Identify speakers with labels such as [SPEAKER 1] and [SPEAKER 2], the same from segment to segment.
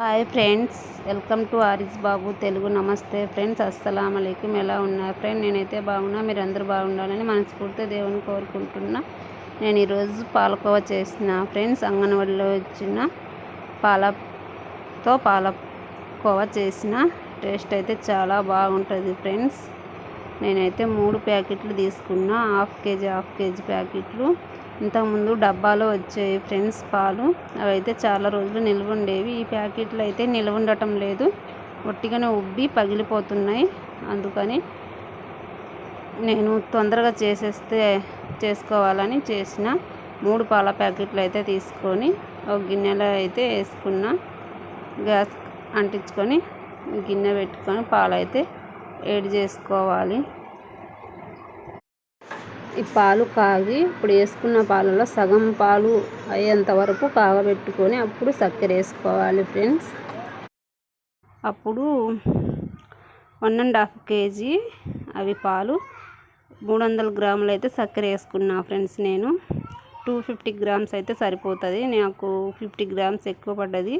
[SPEAKER 1] Hi friends welcome to Aris Babu Telugu నమస్తే friends అస్సలం అయికం ఎలా ఉన్నారు? ఫ్రెండ్ నేనైతే బాగున్నా. మీరు అందరూ బాగుండాలని మనస్ఫూర్తిగా దేవుని కోరుకుంటున్నా. నేను ఈరోజు పాలకోవా చేసిన ఫ్రెండ్స్ అంగన్వాడిలో వచ్చిన పాలతో పాలకోవా చేసిన టేస్ట్ అయితే చాలా బాగుంటుంది ఫ్రెండ్స్ నేనైతే మూడు ప్యాకెట్లు తీసుకున్నా. హాఫ్ కేజీ హాఫ్ కేజీ ప్యాకెట్లు. ఇంతకుముందు డబ్బాలో వచ్చేవి ఫ్రెండ్స్ పాలు. అవైతే చాలా రోజులు నిల్వ ఉండేవి ఈ ప్యాకెట్లు అయితే నిల్వ ఉండటం లేదు. ఒట్టిగానే ఉబ్బి పగిలిపోతున్నాయి. అందుకని నేను తొందరగా చేసేస్తే చేసుకోవాలని చేసిన. మూడు పాల ప్యాకెట్లు అయితే తీసుకొని ఒక గిన్నెలో అయితే వేసుకున్న. గ్యాస్ అంటించుకొని గిన్నె పెట్టుకొని పాలు అయితే వేడి చేసుకోవాలి. ఈ పాలు కాగి ఇప్పుడు వేసుకున్న పాలలో సగం పాలు అయ్యేంత వరకు కాగబెట్టుకొని అప్పుడు చక్కెర వేసుకోవాలి ఫ్రెండ్స్. అప్పుడు వన్ అండ్ హాఫ్ కేజీ అవి పాలు మూడు వందల గ్రాములు అయితే చక్కెర వేసుకున్నా ఫ్రెండ్స్ నేను. టూ ఫిఫ్టీ గ్రామ్స్ అయితే సరిపోతుంది. నాకు ఫిఫ్టీ గ్రామ్స్ ఎక్కువ పడ్డది.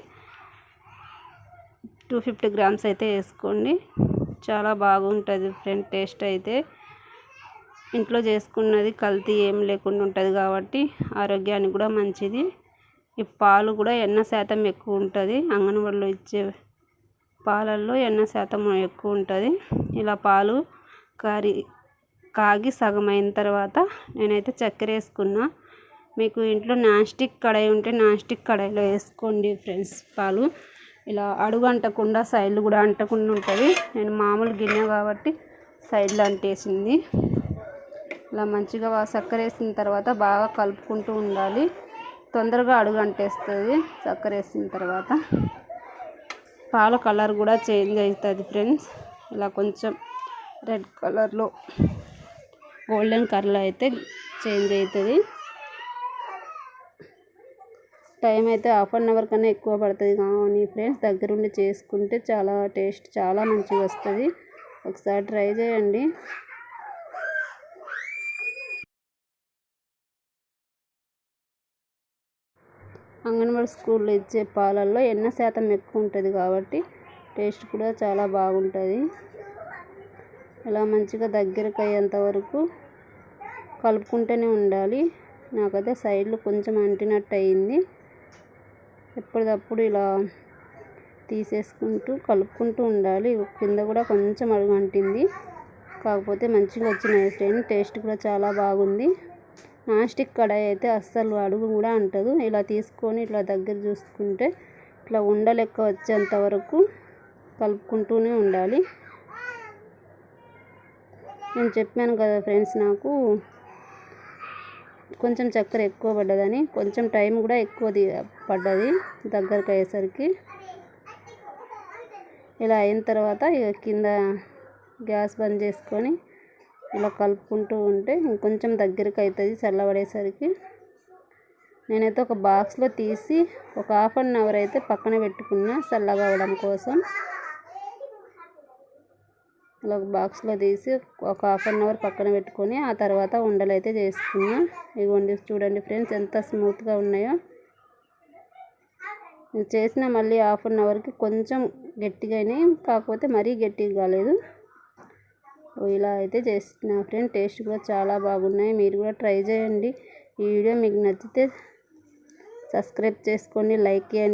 [SPEAKER 1] టూ ఫిఫ్టీ గ్రామ్స్ అయితే వేసుకోండి. చాలా బాగుంటుంది ఫ్రెండ్ టేస్ట్ అయితే. ఇంట్లో చేసుకున్నది కల్తీ ఏం లేకుండా ఉంటుంది కాబట్టి ఆరోగ్యానికి కూడా మంచిది. ఈ పాలు కూడా ఎన్న శాతం ఎక్కువ ఉంటుంది. అంగన్వాడిలో ఇచ్చే పాలల్లో ఎన్న శాతం ఎక్కువ ఉంటుంది. ఇలా పాలు కారి కాగి సగం అయిన తర్వాత నేనైతే చక్కెర వేసుకున్నా. మీకు ఇంట్లో నాన్ స్టిక్ కడాయి ఉంటే నాన్ స్టిక్ కడాయిలో వేసుకోండి ఫ్రెండ్స్ పాలు. ఇలా అడుగు అంటకుండా సైడ్లు కూడా అంటకుండా ఉంటుంది. నేను మామూలు గిన్నె కాబట్టి సైడ్లు అంటేసింది. ఇలా మంచిగా చక్కెర వేసిన తర్వాత బాగా కలుపుకుంటూ ఉండాలి. తొందరగా అడుగు అంటేస్తుంది చక్కెర వేసిన తర్వాత. పాల కలర్ కూడా చేంజ్ అవుతుంది ఫ్రెండ్స్. ఇలా కొంచెం రెడ్ కలర్లో గోల్డెన్ కలర్ అయితే చేంజ్ అవుతుంది టైం అయితే హాఫ్ అన్ అవర్ కన్నా ఎక్కువ పడుతుంది కానీ ఫ్రెండ్స్ దగ్గరుండి చేసుకుంటే చాలా టేస్ట్ చాలా మంచిగా వస్తుంది. ఒకసారి ట్రై చేయండి. అంగన్వాడీ స్కూల్లో ఇచ్చే పాలల్లో ఎన్న శాతం ఎక్కువ ఉంటుంది కాబట్టి టేస్ట్ కూడా చాలా బాగుంటుంది. ఇలా మంచిగా దగ్గరకు అయ్యేంత వరకు కలుపుకుంటూనే ఉండాలి. నాకైతే సైడ్లు కొంచెం అంటినట్టు అయింది. ఎప్పటికప్పుడు ఇలా తీసేసుకుంటూ కలుపుకుంటూ ఉండాలి. కింద కూడా కొంచెం అడుగు అంటింది కాకపోతే మంచిగా వచ్చినాయి ఫ్రెండ్. టేస్ట్ కూడా చాలా బాగుంది. నాన్ స్టిక్ కడాయి అయితే అస్సలు అడుగు కూడా అంటదు. ఇలా తీసుకొని ఇట్లా దగ్గర చూసుకుంటే ఇట్లా ఉండలెక్క వచ్చేంత వరకు కలుపుకుంటూనే ఉండాలి. నేను చెప్పాను కదా ఫ్రెండ్స్ నాకు కొంచెం చక్కెర ఎక్కువ పడ్డదని కొంచెం టైం కూడా ఎక్కువ పడ్డది దగ్గరకు అయ్యేసరికి. ఇలా అయిన తర్వాత ఇక కింద గ్యాస్ బంద్ చేసుకొని ఇలా కలుపుకుంటూ ఉంటే ఇంకొంచెం దగ్గరికి అవుతుంది చల్లబడేసరికి. నేనైతే ఒక బాక్స్లో తీసి ఒక హాఫ్ అన్ అవర్ అయితే పక్కన పెట్టుకున్నా చల్లగా అవ్వడం కోసం. ఇలా ఒక బాక్స్లో తీసి ఒక హాఫ్ అన్ అవర్ పక్కన పెట్టుకొని ఆ తర్వాత ఉండలు అయితే చేసుకున్నా. ఇవి చూడండి ఫ్రెండ్స్ ఎంత స్మూత్గా ఉన్నాయో. చేసిన మళ్ళీ హాఫ్ అన్ అవర్కి కొంచెం గట్టిగా అయినాయి కాకపోతే మరీ గట్టిగా కాలేదు. ఇలా అయితే చేస్తున్నా. ఫ్రెండ్ టేస్ట్ కూడా చాలా బాగున్నాయి. మీరు కూడా ట్రై చేయండి. ఈ వీడియో మీకు నచ్చితే సబ్స్క్రైబ్ చేసుకోండి లైక్ చేయండి.